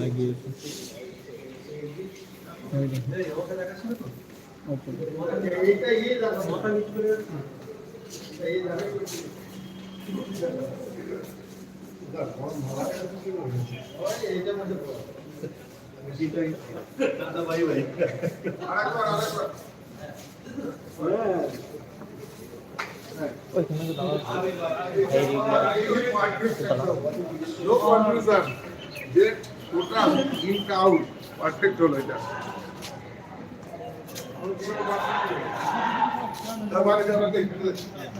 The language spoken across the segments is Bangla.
লাগিয়েছে এইটা ইয়ে দাদা মাথা নিচু করে নো কনফিউশন যে টোটাল ইনটা আউট পারফেক্ট হলো এটা বাড়ি যাবে দেখতে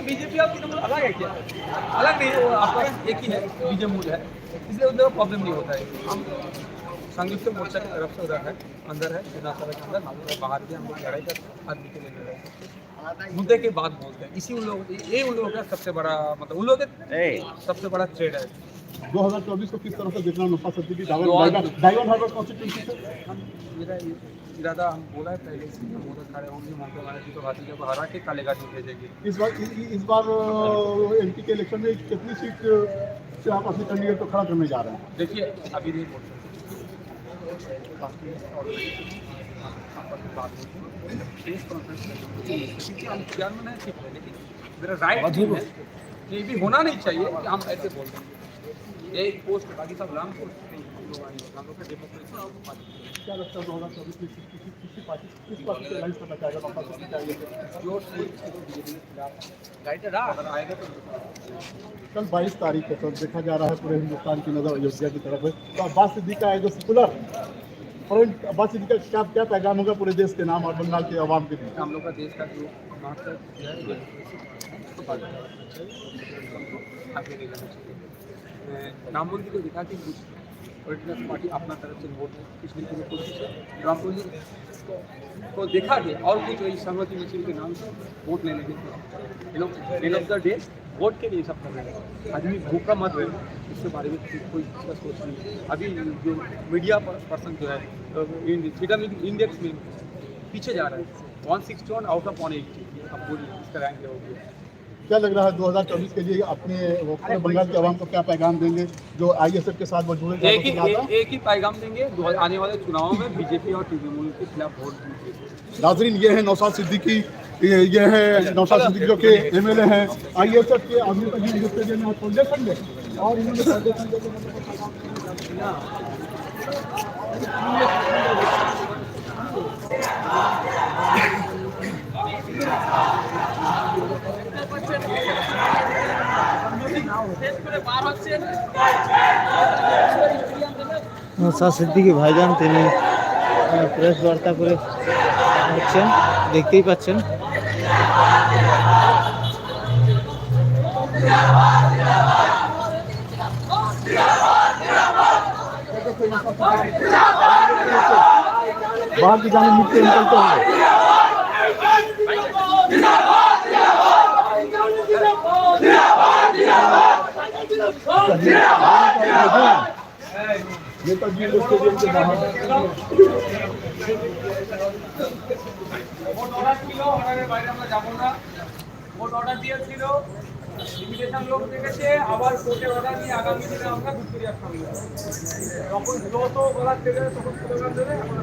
बीजेपी और तृणमूल अलग है क्या? अलग नहीं आपका एक ही है बीजे मूल है। इसलिए उधर प्रॉब्लम नहीं होता है। हम संयुक्त मोर्चा की तरफ़ से उधर है अंदर है विधानसभा के अंदर हम बाहर भी हम लोग लड़ाई कर आदमी के लिए लड़ रहे हैं। मुद्दे की बात बोलते हैं। इसी उन लोगों ये उन लोगों का सबसे बड़ा मतलब उन लोगों के सबसे बड़ा ट्रेड है। 2024 को किस तरह से देखना नफा सिद्दीकी दो डायमंड हजार- डायमंड हार्बर कॉन्स्टिट्यूंसी से? मेरा ये इरादा हम बोला है पहले से हम उधर खड़े होंगे ममता बनर्जी को भाजपा को हरा के कालेगा नहीं भेजेंगे। इस बार इ- इस बार एमपी के इलेक्शन में कितनी सीट से आप अपने कैंडिडेट को खड़ा करने जा रहे हैं? देखिए अभी नहीं बोल सकते। में में में मेरा राइट है ये भी होना नहीं चाहिए कि हम ऐसे बोल रहे हैं ये एक पोस्ट बाकी सब राम पोस्ट तो कल 22 तारीख है सर देखा जा रहा है पूरे हिंदुस्तान की नज़र अयोध्या की तरफ़ है। तो अब्बास सिद्दीकी का as a secular front Abbas Siddiqui का क्या क्या पैगाम होगा पूरे देश के नाम और बंगाल के आवाम के लिए हम लोग का देश का जो मास्टर है ये उसको पालन आगे ले जाना चाहिए रामपुर जी को दिखा कि पॉलिटिकल पार्टी अपना तरफ़ से वोट कोशिश है। को, देखा के और कुछ वही सहमति के नाम से वोट लेने के ऑफ़ द डे वोट के लिए सब कर रहे हैं। आदमी भूखा मत रहे इसके बारे में कोई सोच नहीं अभी जो मीडिया पर्सन जो है फ्रीडम इंडेक्स में पीछे जा रहा है। 161 आउट ऑफ़ 180 अब पूरी इसका रैंक हो गया। क्या लग रहा है 2024 के लिए अपने पूरे बंगाल के आवाम को क्या पैगाम देंगे? जो आईएसएफ के साथ वो जुड़े एक ही एक, एक ही पैगाम देंगे। आने वाले चुनावों में बीजेपी और तृणमूल के खिलाफ वोट नाजरीन ये है नौशाद सिद्दीकी ये है नौशाद सिद्दीकी जो कि एमएलए हैं। आईएसएफ के आदमी का जिन स्टेडियम में फाउंडेशन में। और इन्होंने फाउंडेशन के लिए मतलब पैगाम নৌসাদ সিদ্দিকী ভাইজান তিনি আহ, প্রেস বার্তা করে হচ্ছেন দেখতেই পাচ্ছেন बाहर की जाने मिट्टी निकलते होंगे নেতাজি অর্ডার ছিল অর্ডারের বাইরে আমরা যাব না ভোট অর্ডার দিয়েছিল ইমিটেশন লোক দেখেছে আবার কোর্টের অর্ডার নিয়ে আগামী দিনে আমরা ঘুরতে আসলাম তখন যত গলার থেকে তখন স্লোগান ধরে আমরা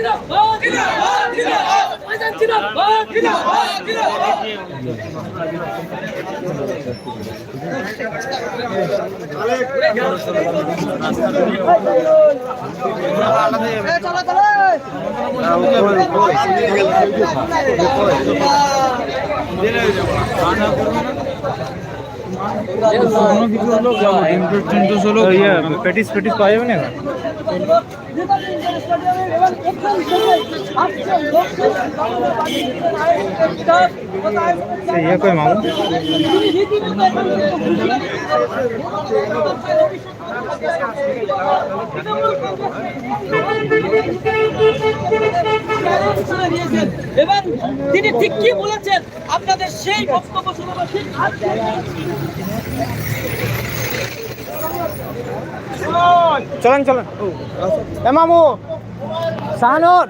এলো। তো ইয়ে প্যাটিস প্যাটিস পাওয়া যাবে না ইয়ে কই মামু? এবং তিনি ঠিক কি বলেছেন? আপনাদের সেই বক্তব্য শুনে চলেন চলেন। এ মামু শাহানুর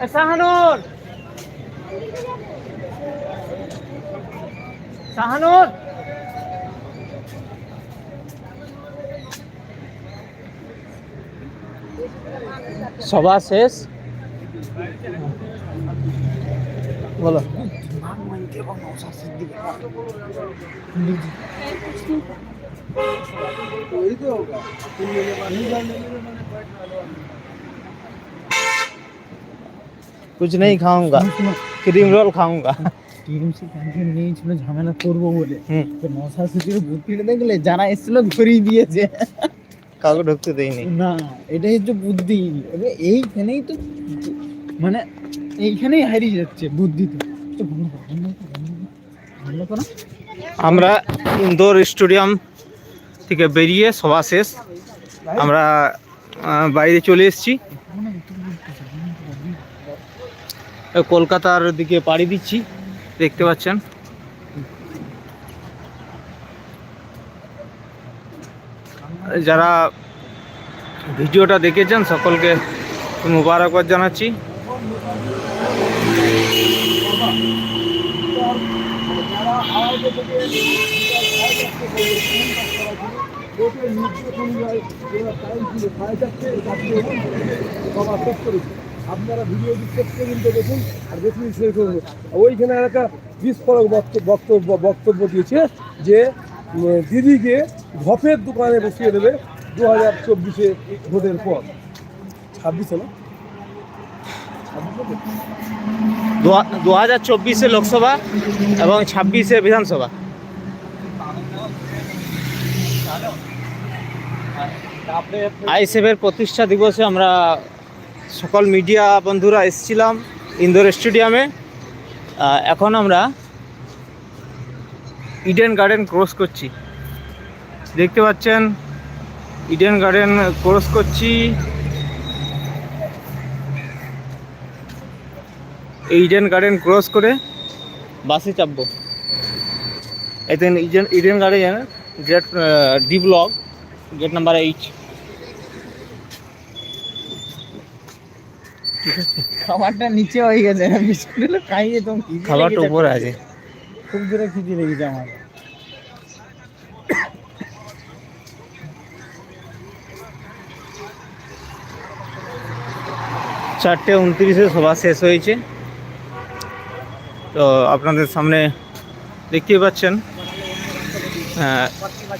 এ শাহানুর শাহানুর সভা শেষ বলো कुछ नहीं खाऊंगा क्रीम रोल खाऊंगा টিএমসি ক্যান্টিন নিয়েছিল ঝামেলা করবো বলে হুম তো নশা সুতির বুদ্ধিটা দেখলে যারা এসেছিল ধরিয়ে দিয়েছে কাউকে ঢুকতে দেয়নি না এটাই হচ্ছে বুদ্ধি। এবার এইখানেই তো মানে এইখানেই হারিয়ে যাচ্ছে বুদ্ধি তো আমরা ইন্দোর স্টেডিয়াম থেকে বেরিয়ে সভা শেষ। আমরা বাইরে চলে এসেছি। কলকাতার দিকে পাড়ি দিচ্ছি। দেখতে পাচ্ছেন। যারা ভিডিওটা দেখেছেন, সকলকে মুবারকবাদ জানাচ্ছি। আপনারা ভিডিও শেষ দেখুন, আর দেখুন শেষ করুন ওইখানে একটা বিস্ফোরক বক্তব্য বক্তব্য দিয়েছে যে দিদিকে ধপের দোকানে বসিয়ে দেবে দু হাজার চব্বিশে ভোটের পর। ছাব্বিশে না দু হাজার চব্বিশে লোকসভা এবং ছাব্বিশে বিধানসভা। আইএসএফের প্রতিষ্ঠা দিবসে আমরা সকল মিডিয়া বন্ধুরা এসেছিলাম ইন্দোর স্টেডিয়ামে। এখন আমরা ইডেন গার্ডেন ক্রস করছি। দেখতে পাচ্ছেন ইডেন গার্ডেন ক্রস করছি। এই ইডেন গার্ডেন ক্রস করে বাসে চাপবো। এতে Eden Eden garden gate D block gate number eight খাবারটা নিচে হয়ে গেছে খাইয়ে তো খাবারটা উপরে আছে। খুব জোরে খিদে লেগেছে আমার। চারটে উনত্রিশে সভা শেষ হয়েছে। তো আপনাদের সামনে দেখতেই পাচ্ছেন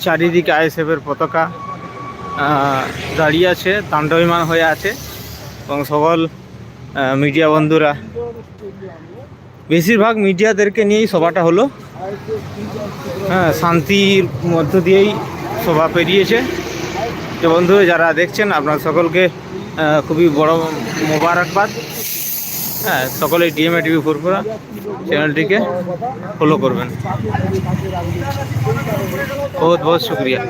চারিদিকে আইএসএফের পতাকা দাঁড়িয়ে আছে দাণ্ডবিমান হয়ে আছে এবং সকল মিডিয়া বন্ধুরা। বেশিরভাগ মিডিয়াদেরকে নিয়েই সভাটা হলো। হ্যাঁ শান্তির মধ্য দিয়েই সভা পেরিয়েছে। যে বন্ধু যারা দেখছেন, আপনার সকলকে খুবই বড় মোবারকবাদ। হ্যাঁ সকলে ডিএমএ টিভি ফুরফুরা চ্যানেলটিকে ফলো করবেন। বহুত বহুত শুক্রিয়া।